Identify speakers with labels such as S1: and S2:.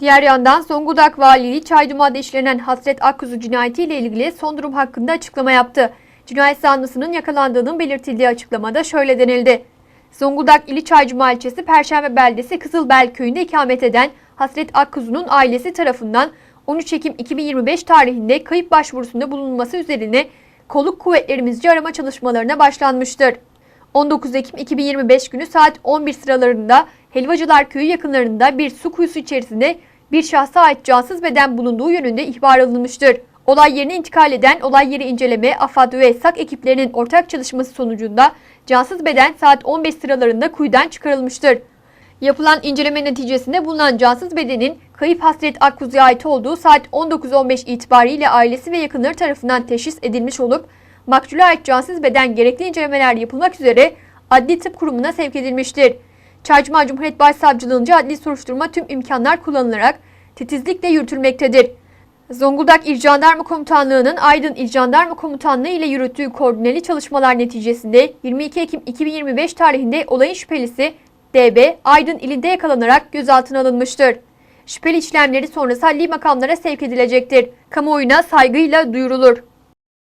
S1: Diğer yandan Zonguldak Valiliği Çayduma'da işlenen Hasret Akkuzu cinayetiyle ilgili son durum hakkında açıklama yaptı. Cinayet zanlısının yakalandığının belirtildiği açıklamada şöyle denildi. Zonguldak ili Çaycuma ilçesi Perşembe beldesi Kızılbel köyünde ikamet eden Hasret Akkuzu'nun ailesi tarafından 13 Ekim 2025 tarihinde kayıp başvurusunda bulunması üzerine kolluk kuvvetlerimizce arama çalışmalarına başlanmıştır. 19 Ekim 2025 günü saat 11 sıralarında Helvacılar Köyü yakınlarında bir su kuyusu içerisinde bir şahsa ait cansız beden bulunduğu yönünde ihbar alınmıştır. Olay yerine intikal eden olay yeri inceleme, AFAD ve SAK ekiplerinin ortak çalışması sonucunda cansız beden saat 15 sıralarında kuyudan çıkarılmıştır. Yapılan inceleme neticesinde bulunan cansız bedenin kayıp Hasret Akkuzu'ya ait olduğu saat 19.15 itibariyle ailesi ve yakınları tarafından teşhis edilmiş olup makbule ait cansız beden gerekli incelemeler yapılmak üzere Adli Tıp Kurumu'na sevk edilmiştir. Çaycuma Cumhuriyet Başsavcılığınca adli soruşturma tüm imkanlar kullanılarak titizlikle yürütülmektedir. Zonguldak İl Jandarma Komutanlığı'nın Aydın İl Jandarma Komutanlığı ile yürüttüğü koordineli çalışmalar neticesinde 22 Ekim 2025 tarihinde olayın şüphelisi DB Aydın ilinde yakalanarak gözaltına alınmıştır. Şüpheli işlemleri sonrası adli makamlara sevk edilecektir. Kamuoyuna saygıyla duyurulur.